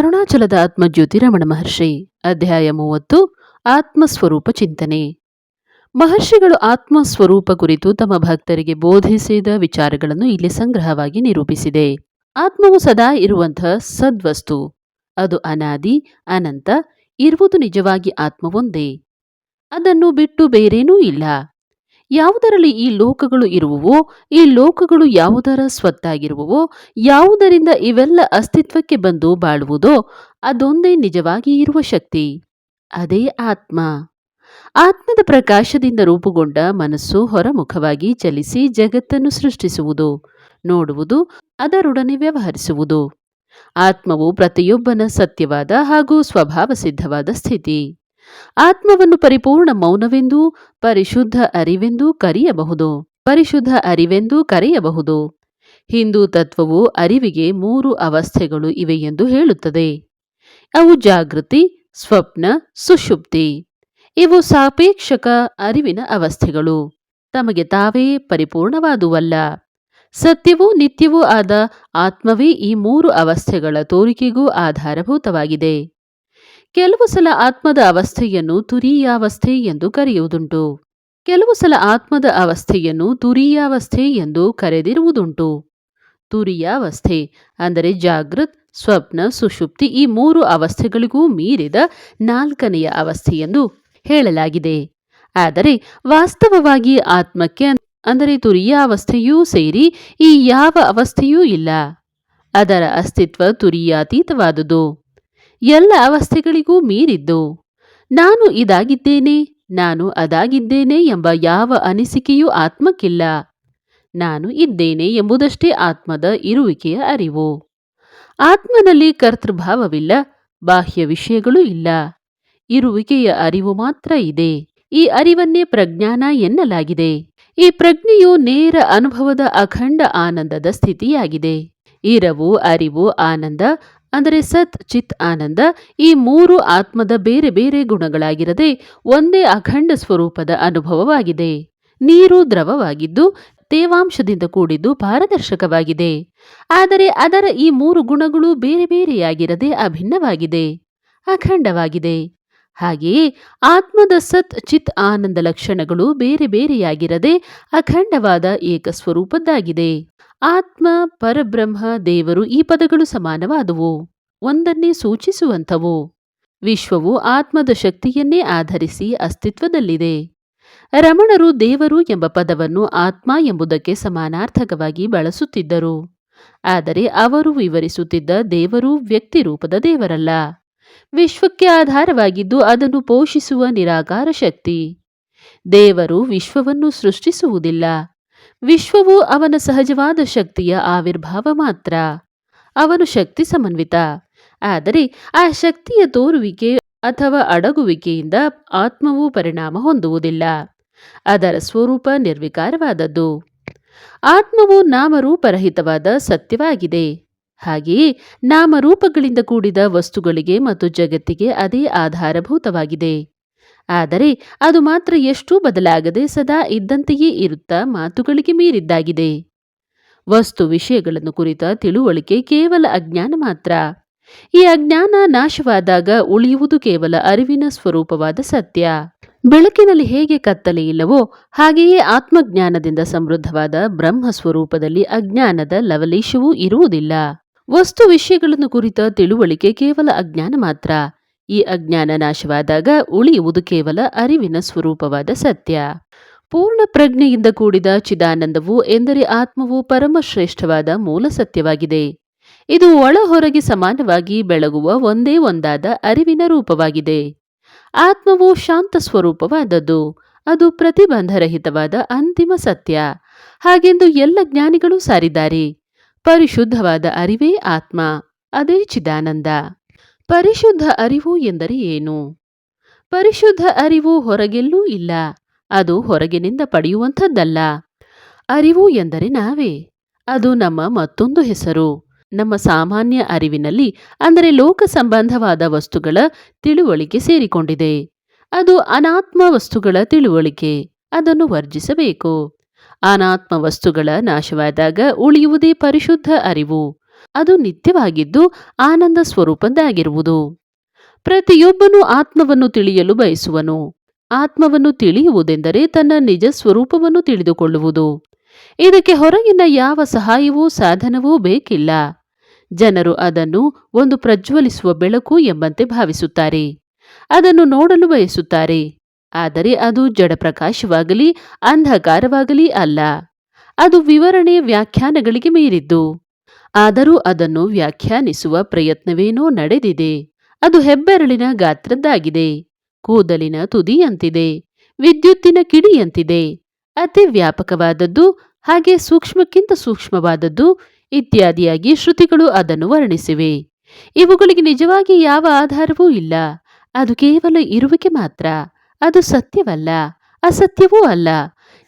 ಅರುಣಾಚಲದ ಆತ್ಮಜ್ಯೋತಿ ರಮಣ ಮಹರ್ಷಿ, ಅಧ್ಯಾಯ ಮೂವತ್ತು, ಆತ್ಮಸ್ವರೂಪ ಚಿಂತನೆ. ಮಹರ್ಷಿಗಳು ಆತ್ಮ ಸ್ವರೂಪ ಕುರಿತು ತಮ್ಮ ಭಕ್ತರಿಗೆ ಬೋಧಿಸಿದ ವಿಚಾರಗಳನ್ನು ಇಲ್ಲಿ ಸಂಗ್ರಹವಾಗಿ ನಿರೂಪಿಸಿದೆ. ಆತ್ಮವು ಸದಾ ಇರುವಂತಹ ಸದ್ವಸ್ತು. ಅದು ಅನಾದಿ, ಅನಂತ, ಇರುವುದು ನಿಜವಾಗಿ ಆತ್ಮವೊಂದೇ. ಅದನ್ನು ಬಿಟ್ಟು ಬೇರೇನೂ ಇಲ್ಲ. ಯಾವುದರಲ್ಲಿ ಈ ಲೋಕಗಳು ಇರುವವೋ, ಈ ಲೋಕಗಳು ಯಾವುದರ ಸ್ವತ್ತಾಗಿರುವವೋ, ಯಾವುದರಿಂದ ಇವೆಲ್ಲ ಅಸ್ತಿತ್ವಕ್ಕೆ ಬಂದು ಬಾಳುವುದೋ, ಅದೊಂದೇ ನಿಜವಾಗಿ ಇರುವ ಶಕ್ತಿ. ಅದೇ ಆತ್ಮ. ಆತ್ಮದ ಪ್ರಕಾಶದಿಂದ ರೂಪುಗೊಂಡ ಮನಸ್ಸು ಹೊರಮುಖವಾಗಿ ಚಲಿಸಿ ಜಗತ್ತನ್ನು ಸೃಷ್ಟಿಸುವುದು, ನೋಡುವುದು, ಅದರೊಡನೆ ವ್ಯವಹರಿಸುವುದು. ಆತ್ಮವು ಪ್ರತಿಯೊಬ್ಬನ ಸತ್ಯವಾದ ಹಾಗೂ ಸ್ವಭಾವ ಸಿದ್ಧವಾದ ಸ್ಥಿತಿ. ಆತ್ಮವನ್ನು ಪರಿಪೂರ್ಣ ಮೌನವೆಂದೂ, ಪರಿಶುದ್ಧ ಅರಿವೆಂದೂ ಕರೆಯಬಹುದು. ಪರಿಶುದ್ಧ ಅರಿವೆಂದೂ ಕರೆಯಬಹುದು. ಹಿಂದೂ ತತ್ವವು ಅರಿವಿಗೆ ಮೂರು ಅವಸ್ಥೆಗಳು ಇವೆ ಎಂದು ಹೇಳುತ್ತದೆ. ಅವು ಜಾಗೃತಿ, ಸ್ವಪ್ನ ಸುಷುಪ್ತಿ ಇವು ಸಾಪೇಕ್ಷಕ ಅರಿವಿನ ಅವಸ್ಥೆಗಳು. ತಮಗೆ ತಾವೇ ಪರಿಪೂರ್ಣವಾದುವಲ್ಲ. ಸತ್ಯವೂ ನಿತ್ಯವೂ ಆದ ಆತ್ಮವೇ ಈ ಮೂರು ಅವಸ್ಥೆಗಳ ತೋರಿಕೆಗೂ ಆಧಾರಭೂತವಾಗಿದೆ. ಕೆಲವು ಸಲ ಆತ್ಮದ ಅವಸ್ಥೆಯನ್ನು ತುರೀಯಾವಸ್ಥೆ ಎಂದು ಕರೆಯುವುದುಂಟು. ಕೆಲವು ಸಲ ಆತ್ಮದ ಅವಸ್ಥೆಯನ್ನು ತುರೀಯಾವಸ್ಥೆ ಎಂದು ಕರೆದಿರುವುದುಂಟು. ತುರಿಯಾವಸ್ಥೆ ಅಂದರೆ ಜಾಗೃತ್, ಸ್ವಪ್ನ, ಸುಷುಪ್ತಿ ಈ ಮೂರು ಅವಸ್ಥೆಗಳಿಗೂ ಮೀರಿದ ನಾಲ್ಕನೆಯ ಅವಸ್ಥೆ ಎಂದು ಹೇಳಲಾಗಿದೆ. ಆದರೆ ವಾಸ್ತವವಾಗಿ ಆತ್ಮಕ್ಕೆ ಅಂದರೆ ತುರಿಯಾವಸ್ಥೆಯೂ ಸೇರಿ ಈ ಯಾವ ಅವಸ್ಥೆಯೂ ಇಲ್ಲ. ಅದರ ಅಸ್ತಿತ್ವ ತುರೀಯಾತೀತವಾದುದು. ಎಲ್ಲ ಅವಸ್ಥೆಗಳಿಗೂ ಮೀರಿದ್ದು. ನಾನು ಇದಾಗಿದ್ದೇನೆ, ನಾನು ಅದಾಗಿದ್ದೇನೆ ಎಂಬ ಯಾವ ಅನಿಸಿಕೆಯೂ ಆತ್ಮಕ್ಕಿಲ್ಲ. ನಾನು ಇದ್ದೇನೆ ಎಂಬುದಷ್ಟೇ ಆತ್ಮದ ಇರುವಿಕೆಯ ಅರಿವು. ಆತ್ಮನಲ್ಲಿ ಕರ್ತೃಭಾವವಿಲ್ಲ, ಬಾಹ್ಯ ವಿಷಯಗಳೂ ಇಲ್ಲ. ಇರುವಿಕೆಯ ಅರಿವು ಮಾತ್ರ ಇದೆ. ಈ ಅರಿವನ್ನೇ ಪ್ರಜ್ಞಾನ ಎನ್ನಲಾಗಿದೆ. ಈ ಪ್ರಜ್ಞೆಯು ನೇರ ಅನುಭವದ ಅಖಂಡ ಆನಂದದ ಸ್ಥಿತಿಯಾಗಿದೆ. ಇರವು, ಅರಿವು, ಆನಂದ ಅಂದರೆ ಸತ್, ಚಿತ್, ಆನಂದ ಈ ಮೂರು ಆತ್ಮದ ಬೇರೆ ಬೇರೆ ಗುಣಗಳಾಗಿರದೆ ಒಂದೇ ಅಖಂಡ ಸ್ವರೂಪದ ಅನುಭವವಾಗಿದೆ. ನೀರು ದ್ರವವಾಗಿದ್ದು ತೇವಾಂಶದಿಂದ ಕೂಡಿದ್ದು ಪಾರದರ್ಶಕವಾಗಿದೆ. ಆದರೆ ಅದರ ಈ ಮೂರು ಗುಣಗಳು ಬೇರೆ ಬೇರೆಯಾಗಿರದೆ ಅಭಿನ್ನವಾಗಿದೆ, ಅಖಂಡವಾಗಿದೆ. ಹಾಗೆಯೇ ಆತ್ಮದ ಸತ್, ಚಿತ್, ಆನಂದ ಲಕ್ಷಣಗಳು ಬೇರೆ ಬೇರೆಯಾಗಿರದೆ ಅಖಂಡವಾದ ಏಕಸ್ವರೂಪದ್ದಾಗಿದೆ. ಆತ್ಮ ಪರಬ್ರಹ್ಮ ದೇವರು ಈ ಪದಗಳು ಸಮಾನವಾದುವು. ಒಂದನ್ನೇ ಸೂಚಿಸುವಂಥವು. ವಿಶ್ವವು ಆತ್ಮದ ಶಕ್ತಿಯನ್ನೇ ಆಧರಿಸಿ ಅಸ್ತಿತ್ವದಲ್ಲಿದೆ. ರಮಣರು ದೇವರು ಎಂಬ ಪದವನ್ನು ಆತ್ಮ ಎಂಬುದಕ್ಕೆ ಸಮಾನಾರ್ಥಕವಾಗಿ ಬಳಸುತ್ತಿದ್ದರು. ಆದರೆ ಅವರು ವಿವರಿಸುತ್ತಿದ್ದ ದೇವರು ವ್ಯಕ್ತಿ ರೂಪದ ದೇವರಲ್ಲ. ವಿಶ್ವಕ್ಕೆ ಆಧಾರವಾಗಿದ್ದು ಅದನ್ನು ಪೋಷಿಸುವ ನಿರಾಕಾರ ಶಕ್ತಿ. ದೇವರು ವಿಶ್ವವನ್ನು ಸೃಷ್ಟಿಸುವುದಿಲ್ಲ. ವಿಶ್ವವು ಅವನ ಸಹಜವಾದ ಶಕ್ತಿಯ ಆವಿರ್ಭಾವ ಮಾತ್ರ. ಅವನು ಶಕ್ತಿ ಸಮನ್ವಿತ. ಆದರೆ ಆ ಶಕ್ತಿಯ ತೋರುವಿಕೆ ಅಥವಾ ಅಡಗುವಿಕೆಯಿಂದ ಆತ್ಮವು ಪರಿಣಾಮ ಹೊಂದುವುದಿಲ್ಲ. ಅದರ ಸ್ವರೂಪ ನಿರ್ವಿಕಾರವಾದದ್ದು. ಆತ್ಮವು ನಾಮರೂಪರಹಿತವಾದ ಸತ್ಯವಾಗಿದೆ. ಹಾಗೆಯೇ ನಾಮರೂಪಗಳಿಂದ ಕೂಡಿದ ವಸ್ತುಗಳಿಗೆ ಮತ್ತು ಜಗತ್ತಿಗೆ ಅದೇ ಆಧಾರಭೂತವಾಗಿದೆ. ಆದರೆ ಅದು ಮಾತ್ರ ಎಷ್ಟೂ ಬದಲಾಗದೆ ಸದಾ ಇದ್ದಂತೆಯೇ ಇರುತ್ತಾ ಮಾತುಗಳಿಗೆ ಮೀರಿದ್ದಾಗಿದೆ. ವಸ್ತು ವಿಷಯಗಳನ್ನು ಕುರಿತ ತಿಳುವಳಿಕೆ ಕೇವಲ ಅಜ್ಞಾನ ಮಾತ್ರ. ಈ ಅಜ್ಞಾನ ನಾಶವಾದಾಗ ಉಳಿಯುವುದು ಕೇವಲ ಅರಿವಿನ ಸ್ವರೂಪವಾದ ಸತ್ಯ. ಬೆಳಕಿನಲ್ಲಿ ಹೇಗೆ ಕತ್ತಲೆ ಇಲ್ಲವೋ ಹಾಗೆಯೇ ಆತ್ಮಜ್ಞಾನದಿಂದ ಸಮೃದ್ಧವಾದ ಬ್ರಹ್ಮ ಸ್ವರೂಪದಲ್ಲಿ ಅಜ್ಞಾನದ ಲವಲೇಶವೂ ಇರುವುದಿಲ್ಲ. ವಸ್ತು ವಿಷಯಗಳನ್ನು ಕುರಿತ ತಿಳುವಳಿಕೆ ಕೇವಲ ಅಜ್ಞಾನ ಮಾತ್ರ. ಈ ಅಜ್ಞಾನ ನಾಶವಾದಾಗ ಉಳಿಯುವುದು ಕೇವಲ ಅರಿವಿನ ಸ್ವರೂಪವಾದ ಸತ್ಯ. ಪೂರ್ಣ ಪ್ರಜ್ಞೆಯಿಂದ ಕೂಡಿದ ಚಿದಾನಂದವು ಎಂದರೆ ಆತ್ಮವು ಪರಮಶ್ರೇಷ್ಠವಾದ ಮೂಲ ಸತ್ಯವಾಗಿದೆ. ಇದು ಒಳ ಹೊರಗೆ ಸಮಾನವಾಗಿ ಬೆಳಗುವ ಒಂದೇ ಒಂದಾದ ಅರಿವಿನ ರೂಪವಾಗಿದೆ. ಆತ್ಮವು ಶಾಂತ ಸ್ವರೂಪವಾದದ್ದು. ಅದು ಪ್ರತಿಬಂಧರಹಿತವಾದ ಅಂತಿಮ ಸತ್ಯ. ಹಾಗೆಂದು ಎಲ್ಲ ಜ್ಞಾನಿಗಳು ಸಾರಿದ್ದಾರೆ. ಪರಿಶುದ್ಧವಾದ ಅರಿವೇ ಆತ್ಮ. ಅದೇ ಚಿದಾನಂದ. ಪರಿಶುದ್ಧ ಅರಿವು ಎಂದರೆ ಏನು? ಪರಿಶುದ್ಧ ಅರಿವು ಹೊರಗೆಲ್ಲೂ ಇಲ್ಲ, ಅದು ಹೊರಗಿನಿಂದ ಪಡೆಯುವಂಥದ್ದಲ್ಲ. ಅರಿವು ಎಂದರೆ ನಾವೇ, ಅದು ನಮ್ಮ ಮತ್ತೊಂದು ಹೆಸರು. ನಮ್ಮ ಸಾಮಾನ್ಯ ಅರಿವಿನಲ್ಲಿ, ಅಂದರೆ ಲೋಕ ಸಂಬಂಧವಾದ ವಸ್ತುಗಳ ತಿಳುವಳಿಕೆ ಸೇರಿಕೊಂಡಿದೆ. ಅದು ಅನಾತ್ಮ ವಸ್ತುಗಳ ತಿಳುವಳಿಕೆ, ಅದನ್ನು ವರ್ಜಿಸಬೇಕು. ಅನಾತ್ಮ ವಸ್ತುಗಳ ನಾಶವಾದಾಗ ಉಳಿಯುವುದೇ ಪರಿಶುದ್ಧ ಅರಿವು. ಅದು ನಿತ್ಯವಾಗಿದ್ದು ಆನಂದ ಸ್ವರೂಪದ್ದಾಗಿರುವುದು. ಪ್ರತಿಯೊಬ್ಬನೂ ಆತ್ಮವನ್ನು ತಿಳಿಯಲು ಬಯಸುವನು. ಆತ್ಮವನ್ನು ತಿಳಿಯುವುದೆಂದರೆ ತನ್ನ ನಿಜ ಸ್ವರೂಪವನ್ನು ತಿಳಿದುಕೊಳ್ಳುವುದು. ಇದಕ್ಕೆ ಹೊರಗಿನ ಯಾವ ಸಹಾಯವೂ ಸಾಧನವೂ ಬೇಕಿಲ್ಲ. ಜನರು ಅದನ್ನು ಒಂದು ಪ್ರಜ್ವಲಿಸುವ ಬೆಳಕು ಎಂಬಂತೆ ಭಾವಿಸುತ್ತಾರೆ. ಅದನ್ನು ನೋಡಲು ಬಯಸುತ್ತಾರೆ. ಆದರೆ ಅದು ಜಡಪ್ರಕಾಶವಾಗಲಿ, ಅಂಧಕಾರವಾಗಲಿ ಅಲ್ಲ. ಅದು ವಿವರಣೆ ವ್ಯಾಖ್ಯಾನಗಳಿಗೆ ಮೀರಿದ್ದು. ಆದರೂ ಅದನ್ನು ವ್ಯಾಖ್ಯಾನಿಸುವ ಪ್ರಯತ್ನವೇನೋ ನಡೆದಿದೆ. ಅದು ಹೆಬ್ಬೆರಳಿನ ಗಾತ್ರದ್ದಾಗಿದೆ. ಕೂದಲಿನ ತುದಿಯಂತಿದೆ. ವಿದ್ಯುತ್ತಿನ ಕಿಡಿಯಂತಿದೆ. ಅತಿ ವ್ಯಾಪಕವಾದದ್ದು ಹಾಗೆ ಸೂಕ್ಷ್ಮಕ್ಕಿಂತ ಸೂಕ್ಷ್ಮವಾದದ್ದು ಇತ್ಯಾದಿಯಾಗಿ ಶ್ರುತಿಗಳು ಅದನ್ನು ವರ್ಣಿಸಿವೆ. ಇವುಗಳಿಗೆ ನಿಜವಾಗಿ ಯಾವ ಆಧಾರವೂ ಇಲ್ಲ. ಅದು ಕೇವಲ ಇರುವಿಕೆ ಮಾತ್ರ. ಅದು ಸತ್ಯವಲ್ಲ. ಅಸತ್ಯವೂ ಅಲ್ಲ.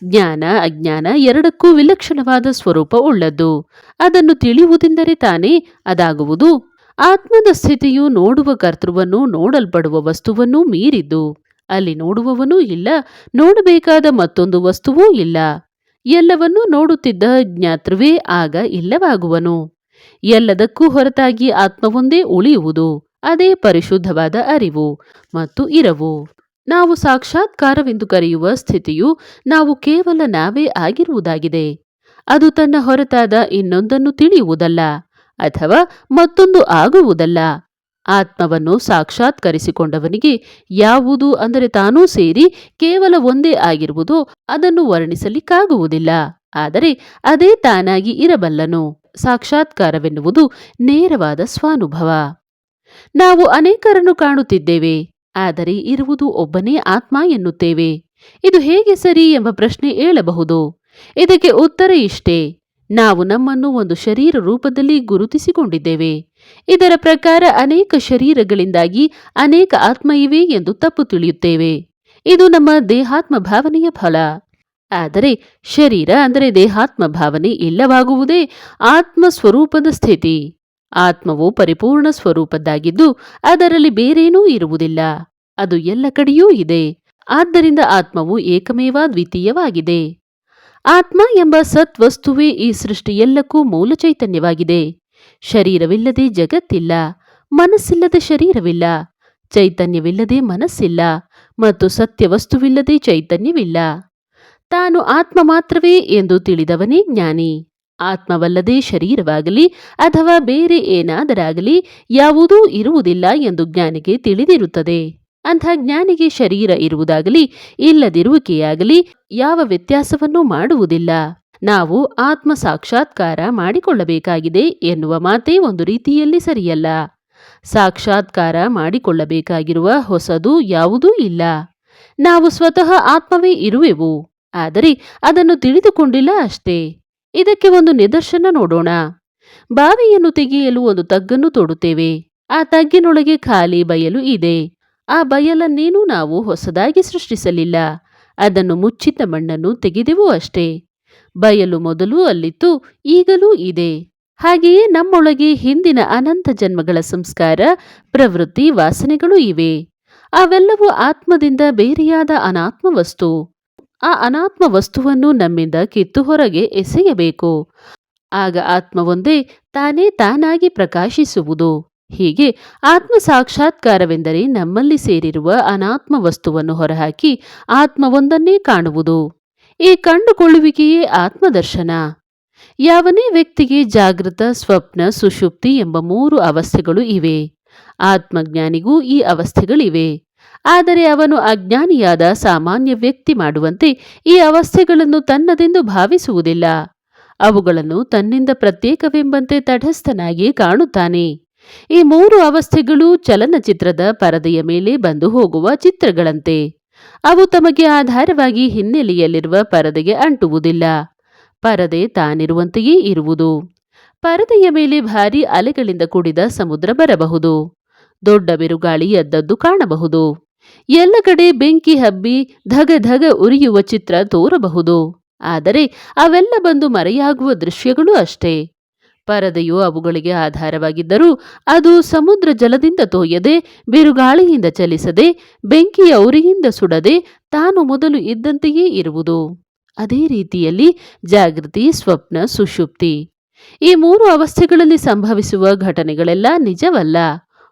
ಜ್ಞಾನ, ಅಜ್ಞಾನ ಎರಡಕ್ಕೂ ವಿಲಕ್ಷಣವಾದ ಸ್ವರೂಪ ಉಳ್ಳದ್ದು. ಅದನ್ನು ತಿಳಿಯುವುದೆಂದರೆ ತಾನೇ ಅದಾಗುವುದು. ಆತ್ಮದ ಸ್ಥಿತಿಯು ನೋಡುವ ಕರ್ತೃವನ್ನು, ನೋಡಲ್ಪಡುವ ವಸ್ತುವನ್ನೂ ಮೀರಿದ್ದು. ಅಲ್ಲಿ ನೋಡುವವನೂ ಇಲ್ಲ, ನೋಡಬೇಕಾದ ಮತ್ತೊಂದು ವಸ್ತುವೂ ಇಲ್ಲ. ಎಲ್ಲವನ್ನೂ ನೋಡುತ್ತಿದ್ದ ಜ್ಞಾತೃವೇ ಆಗ ಇಲ್ಲವಾಗುವನು. ಎಲ್ಲದಕ್ಕೂ ಹೊರತಾಗಿ ಆತ್ಮವೊಂದೇ ಉಳಿಯುವುದು, ಅದೇ ಪರಿಶುದ್ಧವಾದ ಅರಿವು ಮತ್ತು ಇರವು. ನಾವು ಸಾಕ್ಷಾತ್ಕಾರವೆಂದು ಕರೆಯುವ ಸ್ಥಿತಿಯು ನಾವು ಕೇವಲ ನಾವೇ ಆಗಿರುವುದಾಗಿದೆ. ಅದು ತನ್ನ ಹೊರತಾದ ಇನ್ನೊಂದನ್ನು ತಿಳಿಯುವುದಲ್ಲ, ಅಥವಾ ಮತ್ತೊಂದು ಆಗುವುದಲ್ಲ. ಆತ್ಮವನ್ನು ಸಾಕ್ಷಾತ್ಕರಿಸಿಕೊಂಡವನಿಗೆ ಯಾವುದು ಅಂದರೆ ತಾನೂ ಸೇರಿ ಕೇವಲ ಒಂದೇ ಆಗಿರುವುದು ಅದನ್ನು ವರ್ಣಿಸಲಿಕ್ಕಾಗುವುದಿಲ್ಲ, ಆದರೆ ಅದೇ ತಾನಾಗಿ ಇರಬಲ್ಲನು. ಸಾಕ್ಷಾತ್ಕಾರವೆನ್ನುವುದು ನೇರವಾದ ಸ್ವಾನುಭವ. ನಾವು ಅನೇಕರನ್ನು ಕಾಣುತ್ತಿದ್ದೇವೆ ಆದರೆ ಇರುವುದು ಒಬ್ಬನೇ ಆತ್ಮ ಎನ್ನುತ್ತೇವೆ. ಇದು ಹೇಗೆ ಸರಿ ಎಂಬ ಪ್ರಶ್ನೆ ಏಳಬಹುದು. ಇದಕ್ಕೆ ಉತ್ತರ ಇಷ್ಟೇ. ನಾವು ನಮ್ಮನ್ನು ಒಂದು ಶರೀರ ರೂಪದಲ್ಲಿ ಗುರುತಿಸಿಕೊಂಡಿದ್ದೇವೆ. ಇದರ ಪ್ರಕಾರ ಅನೇಕ ಶರೀರಗಳಿಂದಾಗಿ ಅನೇಕ ಆತ್ಮ ಇವೆ ಎಂದು ತಪ್ಪು ತಿಳಿಯುತ್ತೇವೆ. ಇದು ನಮ್ಮ ದೇಹಾತ್ಮ ಭಾವನೆಯ ಫಲ. ಆದರೆ ಶರೀರ ಅಂದರೆ ದೇಹಾತ್ಮ ಭಾವನೆ ಇಲ್ಲವಾಗುವುದೇ ಆತ್ಮ ಸ್ವರೂಪದ ಸ್ಥಿತಿ. ಆತ್ಮವು ಪರಿಪೂರ್ಣ ಸ್ವರೂಪದ್ದಾಗಿದ್ದು ಅದರಲ್ಲಿ ಬೇರೇನೂ ಇರುವುದಿಲ್ಲ. ಅದು ಎಲ್ಲ ಕಡೆಯೂ ಇದೆ. ಆದ್ದರಿಂದ ಆತ್ಮವು ಏಕಮೇವ ದ್ವಿತೀಯವಾಗಿದೆ. ಆತ್ಮ ಎಂಬ ಸತ್ ವಸ್ತುವೇ ಈ ಸೃಷ್ಟಿ ಎಲ್ಲಕ್ಕೂ ಮೂಲ ಚೈತನ್ಯವಾಗಿದೆ. ಶರೀರವಿಲ್ಲದೆ ಜಗತ್ತಿಲ್ಲ. ಮನಸ್ಸಿಲ್ಲದೆ ಶರೀರವಿಲ್ಲ. ಚೈತನ್ಯವಿಲ್ಲದೆ ಮನಸ್ಸಿಲ್ಲ. ಮತ್ತು ಸತ್ಯವಸ್ತುವಿಲ್ಲದೆ ಚೈತನ್ಯವಿಲ್ಲ. ತಾನು ಆತ್ಮ ಮಾತ್ರವೇ ಎಂದು ತಿಳಿದವನೇ ಜ್ಞಾನಿ. ಆತ್ಮವಲ್ಲದೆ ಶರೀರವಾಗಲಿ ಅಥವಾ ಬೇರೆ ಏನಾದರಾಗಲಿ ಯಾವುದೂ ಇರುವುದಿಲ್ಲ ಎಂದು ಜ್ಞಾನಿಗೆ ತಿಳಿದಿರುತ್ತದೆ. ಅಂಥ ಜ್ಞಾನಿಗೆ ಶರೀರ ಇರುವುದಾಗಲಿ, ಇಲ್ಲದಿರುವಿಕೆಯಾಗಲಿ ಯಾವ ವ್ಯತ್ಯಾಸವನ್ನೂ ಮಾಡುವುದಿಲ್ಲ. ನಾವು ಆತ್ಮ ಸಾಕ್ಷಾತ್ಕಾರ ಮಾಡಿಕೊಳ್ಳಬೇಕಾಗಿದೆ ಎನ್ನುವ ಮಾತೇ ಒಂದು ರೀತಿಯಲ್ಲಿ ಸರಿಯಲ್ಲ. ಸಾಕ್ಷಾತ್ಕಾರ ಮಾಡಿಕೊಳ್ಳಬೇಕಾಗಿರುವ ಹೊಸದು ಯಾವುದೂ ಇಲ್ಲ. ನಾವು ಸ್ವತಃ ಆತ್ಮವೇ ಇರುವೆವು. ಆದರೆ ಅದನ್ನು ತಿಳಿದುಕೊಂಡಿಲ್ಲ ಅಷ್ಟೇ. ಇದಕ್ಕೆ ಒಂದು ನಿದರ್ಶನ ನೋಡೋಣ. ಬಾವಿಯನ್ನು ತೆಗೆಯಲು ಒಂದು ತಗ್ಗನ್ನು ತೋಡುತ್ತೇವೆ. ಆ ತಗ್ಗಿನೊಳಗೆ ಖಾಲಿ ಬಯಲು ಇದೆ. ಆ ಬಯಲನ್ನೇನೂ ನಾವು ಹೊಸದಾಗಿ ಸೃಷ್ಟಿಸಲಿಲ್ಲ. ಅದನ್ನು ಮುಚ್ಚಿದ ಮಣ್ಣನ್ನು ತೆಗೆದೆವು ಅಷ್ಟೇ. ಬಯಲು ಮೊದಲು ಅಲ್ಲಿತ್ತು, ಈಗಲೂ ಇದೆ. ಹಾಗೆಯೇ ನಮ್ಮೊಳಗೆ ಹಿಂದಿನ ಅನಂತ ಜನ್ಮಗಳ ಸಂಸ್ಕಾರ, ಪ್ರವೃತ್ತಿ, ವಾಸನೆಗಳು ಇವೆ. ಅವೆಲ್ಲವೂ ಆತ್ಮದಿಂದ ಬೇರೆಯಾದ ಅನಾತ್ಮ ವಸ್ತು ಆ ಅನಾತ್ಮ ವಸ್ತುವನ್ನು ನಮ್ಮಿಂದ ಕಿತ್ತು ಹೊರಗೆ ಎಸೆಯಬೇಕು. ಆಗ ಆತ್ಮವೊಂದೇ ತಾನೇ ತಾನಾಗಿ ಪ್ರಕಾಶಿಸುವುದು. ಹೀಗೆ ಆತ್ಮ ಸಾಕ್ಷಾತ್ಕಾರವೆಂದರೆ ನಮ್ಮಲ್ಲಿ ಸೇರಿರುವ ಅನಾತ್ಮ ವಸ್ತುವನ್ನು ಹೊರಹಾಕಿ ಆತ್ಮವೊಂದನ್ನೇ ಕಾಣುವುದು. ಈ ಕಂಡುಕೊಳ್ಳುವಿಕೆಯೇ ಆತ್ಮದರ್ಶನ. ಯಾವನೇ ವ್ಯಕ್ತಿಗೆ ಜಾಗೃತ, ಸ್ವಪ್ನ, ಸುಷುಪ್ತಿ ಎಂಬ ಮೂರು ಅವಸ್ಥೆಗಳು ಇವೆ. ಆತ್ಮಜ್ಞಾನಿಗೂ ಈ ಅವಸ್ಥೆಗಳಿವೆ. ಆದರೆ ಅವನು ಅಜ್ಞಾನಿಯಾದ ಸಾಮಾನ್ಯ ವ್ಯಕ್ತಿ ಮಾಡುವಂತೆ ಈ ಅವಸ್ಥೆಗಳನ್ನು ತನ್ನದೆಂದು ಭಾವಿಸುವುದಿಲ್ಲ. ಅವುಗಳನ್ನು ತನ್ನಿಂದ ಪ್ರತ್ಯೇಕವೆಂಬಂತೆ ತಟಸ್ಥನಾಗಿ ಕಾಣುತ್ತಾನೆ. ಈ ಮೂರು ಅವಸ್ಥೆಗಳು ಚಲನಚಿತ್ರದ ಪರದೆಯ ಮೇಲೆ ಬಂದು ಹೋಗುವ ಚಿತ್ರಗಳಂತೆ. ಅವು ತಮಗೆ ಆಧಾರವಾಗಿ ಹಿನ್ನೆಲೆಯಲ್ಲಿರುವ ಪರದೆಗೆ ಅಂಟುವುದಿಲ್ಲ. ಪರದೆ ತಾನಿರುವಂತೆಯೇ ಇರುವುದು. ಪರದೆಯ ಮೇಲೆ ಭಾರಿ ಅಲೆಗಳಿಂದ ಕೂಡಿದ ಸಮುದ್ರ ಬರಬಹುದು. ದೊಡ್ಡ ಬಿರುಗಾಳಿ ಎದ್ದದ್ದು ಕಾಣಬಹುದು. ಎಲ್ಲ ಕಡೆ ಬೆಂಕಿ ಹಬ್ಬಿ ಧಗ ಧಗ ಉರಿಯುವ ಚಿತ್ರ ತೋರಬಹುದು. ಆದರೆ ಅವೆಲ್ಲ ಬಂದು ಮರೆಯಾಗುವ ದೃಶ್ಯಗಳು ಅಷ್ಟೇ. ಪರದೆಯು ಅವುಗಳಿಗೆ ಆಧಾರವಾಗಿದ್ದರೂ ಅದು ಸಮುದ್ರ ಜಲದಿಂದ ತೋಯದೆ, ಬಿರುಗಾಳಿಯಿಂದ ಚಲಿಸದೆ ಬೆಂಕಿಯ ಉರಿಯಿಂದ ಸುಡದೆ ತಾನು ಮೊದಲು ಇದ್ದಂತೆಯೇ ಇರುವುದು. ಅದೇ ರೀತಿಯಲ್ಲಿ ಜಾಗೃತಿ, ಸ್ವಪ್ನ, ಸುಷುಪ್ತಿ. ಈ ಮೂರು ಅವಸ್ಥೆಗಳಲ್ಲಿ ಸಂಭವಿಸುವ ಘಟನೆಗಳೆಲ್ಲ ನಿಜವಲ್ಲ.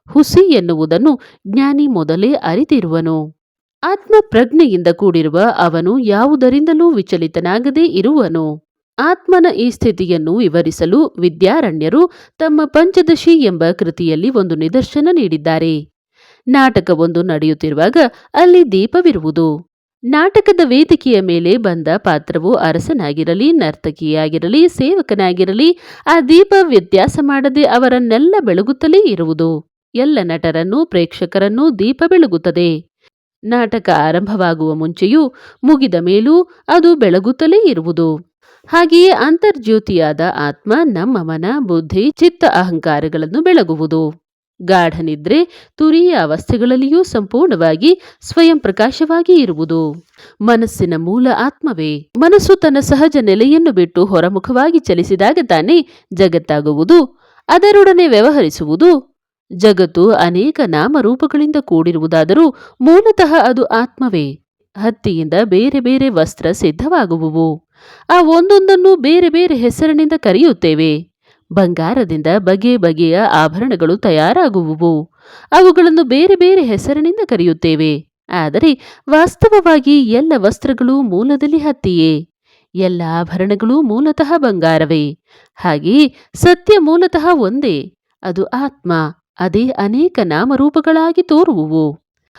ಹುಸಿ ಎನ್ನುವುದನ್ನು ಜ್ಞಾನಿ ಮೊದಲೇ ಅರಿತಿರುವನು. ಆತ್ಮ ಪ್ರಜ್ಞೆಯಿಂದ ಕೂಡಿರುವ ಅವನು ಯಾವುದರಿಂದಲೂ ವಿಚಲಿತನಾಗದೇ ಇರುವನು. ಆತ್ಮನ ಈ ಸ್ಥಿತಿಯನ್ನು ವಿವರಿಸಲು ವಿದ್ಯಾರಣ್ಯರು ತಮ್ಮ ಪಂಚದಶಿ ಎಂಬ ಕೃತಿಯಲ್ಲಿ ಒಂದು ನಿದರ್ಶನ ನೀಡಿದ್ದಾರೆ. ನಾಟಕವೊಂದು ನಡೆಯುತ್ತಿರುವಾಗ ಅಲ್ಲಿ ದೀಪವಿರುವುದು. ನಾಟಕದ ವೇದಿಕೆಯ ಮೇಲೆ ಬಂದ ಪಾತ್ರವು ಅರಸನಾಗಿರಲಿ, ನರ್ತಕಿಯಾಗಿರಲಿ, ಸೇವಕನಾಗಿರಲಿ, ಆ ದೀಪ ವ್ಯತ್ಯಾಸ ಮಾಡದೆ ಅವರನ್ನೆಲ್ಲ ಬೆಳಗುತ್ತಲೇ ಇರುವುದು. ಎಲ್ಲ ನಟರನ್ನು ಪ್ರೇಕ್ಷಕರನ್ನು ದೀಪ ಬೆಳಗುತ್ತದೆ. ನಾಟಕ ಆರಂಭವಾಗುವ ಮುಂಚೆಯೂ ಮುಗಿದ ಮೇಲೂ ಅದು ಬೆಳಗುತ್ತಲೇ ಇರುವುದು. ಹಾಗೆಯೇ ಅಂತರ್ಜ್ಯೋತಿಯಾದ ಆತ್ಮ ನಮ್ಮ ಮನ, ಬುದ್ಧಿ, ಚಿತ್ತ ಅಹಂಕಾರಗಳನ್ನು ಬೆಳಗುವುದು. ಗಾಢ ನಿದ್ರೆ ತುರಿಯ ಅವಸ್ಥೆಗಳಲ್ಲಿಯೂ ಸಂಪೂರ್ಣವಾಗಿ ಸ್ವಯಂ ಪ್ರಕಾಶವಾಗಿ ಇರುವುದು. ಮನಸ್ಸಿನ ಮೂಲ ಆತ್ಮವೇ. ಮನಸ್ಸು ತನ್ನ ಸಹಜ ನೆಲೆಯನ್ನು ಬಿಟ್ಟು ಹೊರಮುಖವಾಗಿ ಚಲಿಸಿದಾಗ ತಾನೇ ಜಗತ್ತಾಗುವುದು. ಅದರೊಡನೆ ವ್ಯವಹರಿಸುವುದು ಜಗತ್ತು ಅನೇಕ ನಾಮರೂಪಗಳಿಂದ ಕೂಡಿರುವುದಾದರೂ ಮೂಲತಃ ಅದು ಆತ್ಮವೇ. ಹತ್ತಿಯಿಂದ ಬೇರೆ ಬೇರೆ ವಸ್ತ್ರ ಸಿದ್ಧವಾಗುವುವು. ಆ ಒಂದೊಂದನ್ನು ಬೇರೆ ಬೇರೆ ಹೆಸರಿನಿಂದ ಕರೆಯುತ್ತೇವೆ. ಬಂಗಾರದಿಂದ ಬಗೆ ಬಗೆಯ ಆಭರಣಗಳು ತಯಾರಾಗುವುವು. ಅವುಗಳನ್ನು ಬೇರೆ ಬೇರೆ ಹೆಸರಿನಿಂದ ಕರೆಯುತ್ತೇವೆ. ಆದರೆ ವಾಸ್ತವವಾಗಿ ಎಲ್ಲ ವಸ್ತ್ರಗಳು ಮೂಲದಲ್ಲಿ ಹತ್ತಿಯೇ. ಎಲ್ಲ ಆಭರಣಗಳು ಮೂಲತಃ ಬಂಗಾರವೇ. ಹಾಗೆಯೇ ಸತ್ಯ ಮೂಲತಃ ಒಂದೇ. ಅದು ಆತ್ಮ. ಅದೇ ಅನೇಕ ನಾಮರೂಪಗಳಾಗಿ ತೋರುವುವು.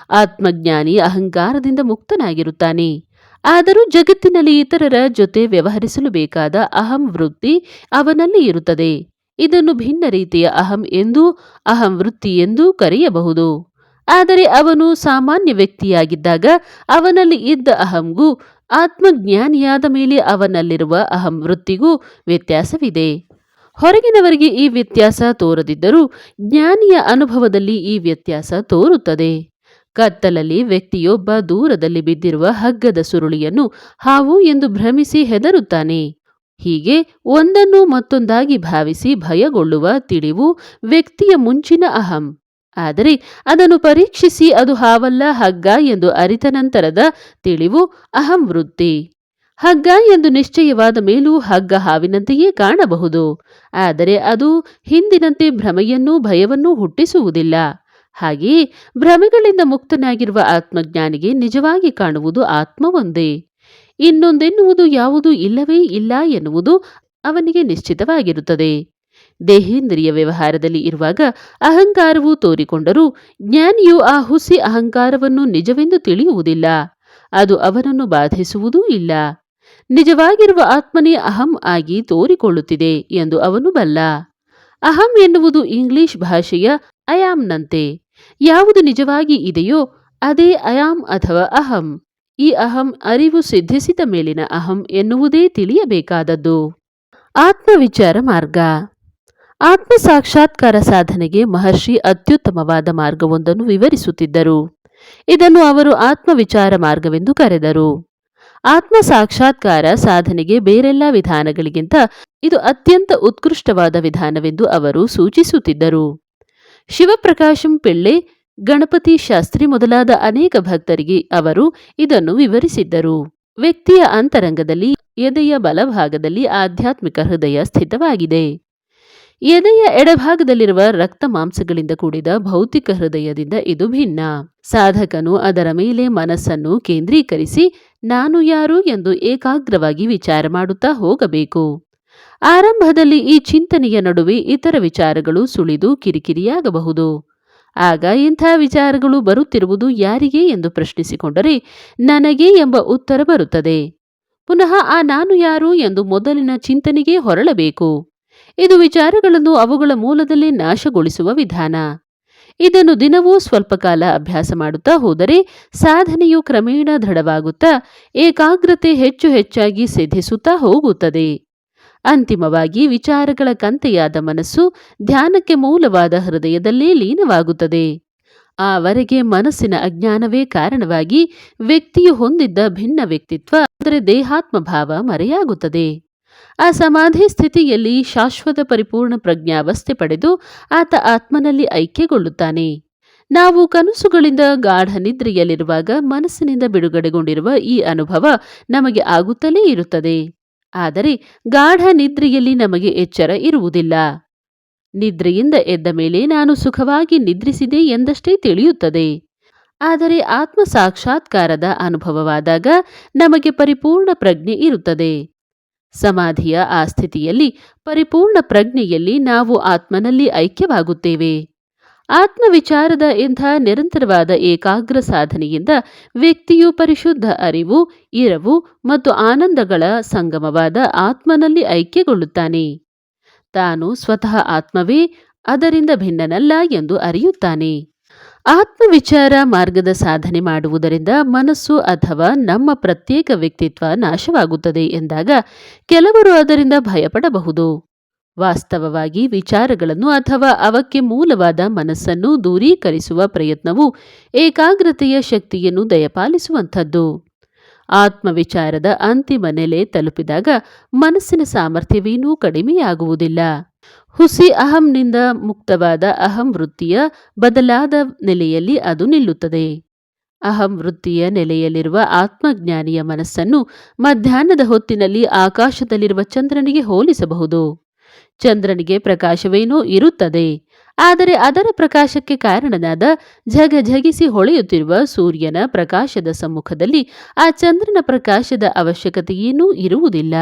ಆತ್ಮಜ್ಞಾನಿ ಅಹಂಕಾರದಿಂದ ಮುಕ್ತನಾಗಿರುತ್ತಾನೆ. ಆದರೂ ಜಗತ್ತಿನಲ್ಲಿ ಇತರರ ಜೊತೆ ವ್ಯವಹರಿಸಲು ಬೇಕಾದ ಅಹಂ ವೃತ್ತಿ ಅವನಲ್ಲಿ ಇರುತ್ತದೆ. ಇದನ್ನು ಭಿನ್ನ ರೀತಿಯ ಅಹಂ ಎಂದೂ ಅಹಂ ವೃತ್ತಿ ಎಂದೂ ಕರೆಯಬಹುದು. ಆದರೆ ಅವನು ಸಾಮಾನ್ಯ ವ್ಯಕ್ತಿಯಾಗಿದ್ದಾಗ ಅವನಲ್ಲಿ ಇದ್ದ ಅಹಂಗೂ ಆತ್ಮಜ್ಞಾನಿಯಾದ ಮೇಲೆ ಅವನಲ್ಲಿರುವ ಅಹಂ ವೃತ್ತಿಗೂ ವ್ಯತ್ಯಾಸವಿದೆ. ಹೊರಗಿನವರಿಗೆ ಈ ವ್ಯತ್ಯಾಸ ತೋರದಿದ್ದರೂ ಜ್ಞಾನಿಯ ಅನುಭವದಲ್ಲಿ ಈ ವ್ಯತ್ಯಾಸ ತೋರುತ್ತದೆ. ಕತ್ತಲಲ್ಲಿ ವ್ಯಕ್ತಿಯೊಬ್ಬ ದೂರದಲ್ಲಿ ಬಿದ್ದಿರುವ ಹಗ್ಗದ ಸುರುಳಿಯನ್ನು ಹಾವು ಎಂದು ಭ್ರಮಿಸಿ ಹೆದರುತ್ತಾನೆ. ಹೀಗೆ ಒಂದನ್ನು ಮತ್ತೊಂದಾಗಿ ಭಾವಿಸಿ ಭಯಗೊಳ್ಳುವ ತಿಳಿವು ವ್ಯಕ್ತಿಯ ಮುಂಚಿನ ಅಹಂ. ಆದರೆ ಅದನ್ನು ಪರೀಕ್ಷಿಸಿ ಅದು ಹಾವಲ್ಲ ಹಗ್ಗ ಎಂದು ಅರಿತ ನಂತರದ ತಿಳಿವು ಅಹಂ ವೃತ್ತಿ. ಹಗ್ಗ ಎಂದು ನಿಶ್ಚಯವಾದ ಮೇಲೂ ಹಗ್ಗ ಹಾವಿನಂತೆಯೇ ಕಾಣಬಹುದು. ಆದರೆ ಅದು ಹಿಂದಿನಂತೆ ಭ್ರಮೆಯನ್ನೂ ಭಯವನ್ನೂ ಹುಟ್ಟಿಸುವುದಿಲ್ಲ. ಹಾಗೆಯೇ ಭ್ರಮೆಗಳಿಂದ ಮುಕ್ತನಾಗಿರುವ ಆತ್ಮಜ್ಞಾನಿಗೆ ನಿಜವಾಗಿ ಕಾಣುವುದು ಆತ್ಮವೊಂದೇ. ಇನ್ನೊಂದೆನ್ನುವುದು ಯಾವುದೂ ಇಲ್ಲವೇ ಇಲ್ಲ ಎನ್ನುವುದು ಅವನಿಗೆ ನಿಶ್ಚಿತವಾಗಿರುತ್ತದೆ. ದೇಹೇಂದ್ರಿಯ ವ್ಯವಹಾರದಲ್ಲಿ ಇರುವಾಗ ಅಹಂಕಾರವು ತೋರಿಕೊಂಡರೂ ಜ್ಞಾನಿಯು ಆ ಹುಸಿ ಅಹಂಕಾರವನ್ನು ನಿಜವೆಂದು ತಿಳಿಯುವುದಿಲ್ಲ. ಅದು ಅವನನ್ನು ಬಾಧಿಸುವುದೂ ಇಲ್ಲ. ನಿಜವಾಗಿರುವ ಆತ್ಮನೇ ಅಹಂ ಆಗಿ ತೋರಿಕೊಳ್ಳುತ್ತಿದೆ ಎಂದು ಅವನು ಬಲ್ಲ. ಅಹಂ ಎನ್ನುವುದು ಇಂಗ್ಲಿಷ್ ಭಾಷೆಯ ಅಯಾಮ್ನಂತೆ ಯಾವುದು ನಿಜವಾಗಿ ಇದೆಯೋ ಅದೇ ಅಯಾಮ್ ಅಥವಾ ಅಹಂ. ಈ ಅಹಂ ಅರಿವು ಸಿದ್ಧಿಸಿದ ಮೇಲಿನ ಅಹಂ ಎನ್ನುವುದೇ ತಿಳಿಯಬೇಕಾದದ್ದು. ಆತ್ಮವಿಚಾರ ಮಾರ್ಗ. ಆತ್ಮ ಸಾಕ್ಷಾತ್ಕಾರ ಸಾಧನೆಗೆ ಮಹರ್ಷಿ ಅತ್ಯುತ್ತಮವಾದ ಮಾರ್ಗವೊಂದನ್ನು ವಿವರಿಸುತ್ತಿದ್ದರು. ಇದನ್ನು ಅವರು ಆತ್ಮವಿಚಾರ ಮಾರ್ಗವೆಂದು ಕರೆದರು. ಆತ್ಮ ಸಾಕ್ಷಾತ್ಕಾರ ಸಾಧನೆಗೆ ಬೇರೆಲ್ಲ ವಿಧಾನಗಳಿಗಿಂತ ಇದು ಅತ್ಯಂತ ಉತ್ಕೃಷ್ಟವಾದ ವಿಧಾನವೆಂದು ಅವರು ಸೂಚಿಸುತ್ತಿದ್ದರು. ಶಿವಪ್ರಕಾಶಂ ಪಿಳ್ಳೆ, ಗಣಪತಿ ಶಾಸ್ತ್ರಿ ಮೊದಲಾದ ಅನೇಕ ಭಕ್ತರಿಗೆ ಅವರು ಇದನ್ನು ವಿವರಿಸಿದ್ದರು. ವ್ಯಕ್ತಿಯ ಅಂತರಂಗದಲ್ಲಿ, ಎದೆಯ ಬಲಭಾಗದಲ್ಲಿ ಆಧ್ಯಾತ್ಮಿಕ ಹೃದಯ ಸ್ಥಿತವಾಗಿದೆ. ಎದೆಯ ಎಡಭಾಗದಲ್ಲಿರುವ ರಕ್ತ ಮಾಂಸಗಳಿಂದ ಕೂಡಿದ ಭೌತಿಕ ಹೃದಯದಿಂದ ಇದು ಭಿನ್ನ. ಸಾಧಕನು ಅದರ ಮೇಲೆ ಮನಸ್ಸನ್ನು ಕೇಂದ್ರೀಕರಿಸಿ, ನಾನು ಯಾರು ಎಂದು ಏಕಾಗ್ರವಾಗಿ ವಿಚಾರ ಮಾಡುತ್ತಾ ಹೋಗಬೇಕು. ಆರಂಭದಲ್ಲಿ ಈ ಚಿಂತನೆಯ ನಡುವೆ ಇತರ ವಿಚಾರಗಳು ಸುಳಿದು ಕಿರಿಕಿರಿಯಾಗಬಹುದು. ಆಗ ಇಂಥ ವಿಚಾರಗಳು ಬರುತ್ತಿರುವುದು ಯಾರಿಗೆ ಎಂದು ಪ್ರಶ್ನಿಸಿಕೊಂಡರೆ, ನನಗೆ ಎಂಬ ಉತ್ತರ ಬರುತ್ತದೆ. ಪುನಃ ಆ ನಾನು ಯಾರು ಎಂದು ಮೊದಲಿನ ಚಿಂತನೆಗೆ ಹೊರಳಬೇಕು. ಇದು ವಿಚಾರಗಳನ್ನು ಅವುಗಳ ಮೂಲದಲ್ಲಿ ನಾಶಗೊಳಿಸುವ ವಿಧಾನ. ಇದನ್ನು ದಿನವೂ ಸ್ವಲ್ಪ ಕಾಲ ಅಭ್ಯಾಸ ಮಾಡುತ್ತಾ ಹೋದರೆ ಸಾಧನೆಯು ಕ್ರಮೇಣ ದೃಢವಾಗುತ್ತಾ ಏಕಾಗ್ರತೆ ಹೆಚ್ಚು ಹೆಚ್ಚಾಗಿ ಸಿದ್ಧಿಸುತ್ತಾ ಹೋಗುತ್ತದೆ. ಅಂತಿಮವಾಗಿ ವಿಚಾರಗಳ ಕಂತೆಯಾದ ಮನಸ್ಸು ಧ್ಯಾನಕ್ಕೆ ಮೂಲವಾದ ಹೃದಯದಲ್ಲೇ ಲೀನವಾಗುತ್ತದೆ. ಆವರೆಗೆ ಮನಸ್ಸಿನ ಅಜ್ಞಾನವೇ ಕಾರಣವಾಗಿ ವ್ಯಕ್ತಿಯು ಹೊಂದಿದ್ದ ಭಿನ್ನ ವ್ಯಕ್ತಿತ್ವ, ಅಂದರೆ ದೇಹಾತ್ಮ ಭಾವ ಮರೆಯಾಗುತ್ತದೆ. ಆ ಸಮಾಧಿ ಸ್ಥಿತಿಯಲ್ಲಿ ಶಾಶ್ವತ ಪರಿಪೂರ್ಣ ಪ್ರಜ್ಞಾವಸ್ಥೆ ಪಡೆದು ಆತ ಆತ್ಮನಲ್ಲಿ ಐಕ್ಯಗೊಳ್ಳುತ್ತಾನೆ. ನಾವು ಕನಸುಗಳಿಂದ ಗಾಢ ನಿದ್ರೆಯಲ್ಲಿರುವಾಗ ಮನಸ್ಸಿನಿಂದ ಬಿಡುಗಡೆಗೊಂಡಿರುವ ಈ ಅನುಭವ ನಮಗೆ ಆಗುತ್ತಲೇ ಇರುತ್ತದೆ. ಆದರೆ ಗಾಢ ನಿದ್ರೆಯಲ್ಲಿ ನಮಗೆ ಎಚ್ಚರ ಇರುವುದಿಲ್ಲ. ನಿದ್ರೆಯಿಂದ ಎದ್ದ ಮೇಲೆ ನಾನು ಸುಖವಾಗಿ ನಿದ್ರಿಸಿದೆ ಎಂದಷ್ಟೇ ತಿಳಿಯುತ್ತದೆ. ಆದರೆ ಆತ್ಮ ಸಾಕ್ಷಾತ್ಕಾರದ ಅನುಭವವಾದಾಗ ನಮಗೆ ಪರಿಪೂರ್ಣ ಪ್ರಜ್ಞೆ ಇರುತ್ತದೆ. ಸಮಾಧಿಯ ಆ ಸ್ಥಿತಿಯಲ್ಲಿ ಪರಿಪೂರ್ಣ ಪ್ರಜ್ಞೆಯಲ್ಲಿ ನಾವು ಆತ್ಮನಲ್ಲಿ ಐಕ್ಯವಾಗುತ್ತೇವೆ. ಆತ್ಮವಿಚಾರದ ಇಂಥ ನಿರಂತರವಾದ ಏಕಾಗ್ರ ಸಾಧನೆಯಿಂದ ವ್ಯಕ್ತಿಯು ಪರಿಶುದ್ಧ ಅರಿವು, ಇರವು ಮತ್ತು ಆನಂದಗಳ ಸಂಗಮವಾದ ಆತ್ಮನಲ್ಲಿ ಐಕ್ಯಗೊಳ್ಳುತ್ತಾನೆ. ತಾನು ಸ್ವತಃ ಆತ್ಮವೇ, ಅದರಿಂದ ಭಿನ್ನನಲ್ಲ ಎಂದು ಅರಿಯುತ್ತಾನೆ. ಆತ್ಮವಿಚಾರ ಮಾರ್ಗದ ಸಾಧನೆ ಮಾಡುವುದರಿಂದ ಮನಸ್ಸು ಅಥವಾ ನಮ್ಮ ಪ್ರತ್ಯೇಕ ವ್ಯಕ್ತಿತ್ವ ನಾಶವಾಗುತ್ತದೆ ಎಂದಾಗ ಕೆಲವರು ಅದರಿಂದ ಭಯಪಡಬಹುದು. ವಾಸ್ತವವಾಗಿ ವಿಚಾರಗಳನ್ನು ಅಥವಾ ಅವಕ್ಕೆ ಮೂಲವಾದ ಮನಸ್ಸನ್ನು ದೂರೀಕರಿಸುವ ಪ್ರಯತ್ನವು ಏಕಾಗ್ರತೆಯ ಶಕ್ತಿಯನ್ನು ದಯಪಾಲಿಸುವಂಥದ್ದು. ಆತ್ಮವಿಚಾರದ ಅಂತಿಮ ನೆಲೆ ತಲುಪಿದಾಗ ಮನಸ್ಸಿನ ಸಾಮರ್ಥ್ಯವೇನೂ ಕಡಿಮೆಯಾಗುವುದಿಲ್ಲ. ಹುಸಿ ಅಹಂನಿಂದ ಮುಕ್ತವಾದ ಅಹಂ ವೃತ್ತಿಯ ಬದಲಾದ ನೆಲೆಯಲ್ಲಿ ಅದು ನಿಲ್ಲುತ್ತದೆ. ಅಹಂ ವೃತ್ತಿಯ ನೆಲೆಯಲ್ಲಿರುವ ಆತ್ಮಜ್ಞಾನಿಯ ಮನಸ್ಸನ್ನು ಮಧ್ಯಾಹ್ನದ ಹೊತ್ತಿನಲ್ಲಿ ಆಕಾಶದಲ್ಲಿರುವ ಚಂದ್ರನಿಗೆ ಹೋಲಿಸಬಹುದು. ಚಂದ್ರನಿಗೆ ಪ್ರಕಾಶವೇನೋ ಇರುತ್ತದೆ, ಆದರೆ ಅದರ ಪ್ರಕಾಶಕ್ಕೆ ಕಾರಣನಾದ ಝಗಝಗಿಸಿ ಹೊಳೆಯುತ್ತಿರುವ ಸೂರ್ಯನ ಪ್ರಕಾಶದ ಸಮ್ಮುಖದಲ್ಲಿ ಆ ಚಂದ್ರನ ಪ್ರಕಾಶದ ಅವಶ್ಯಕತೆಯೇನೂ ಇರುವುದಿಲ್ಲ.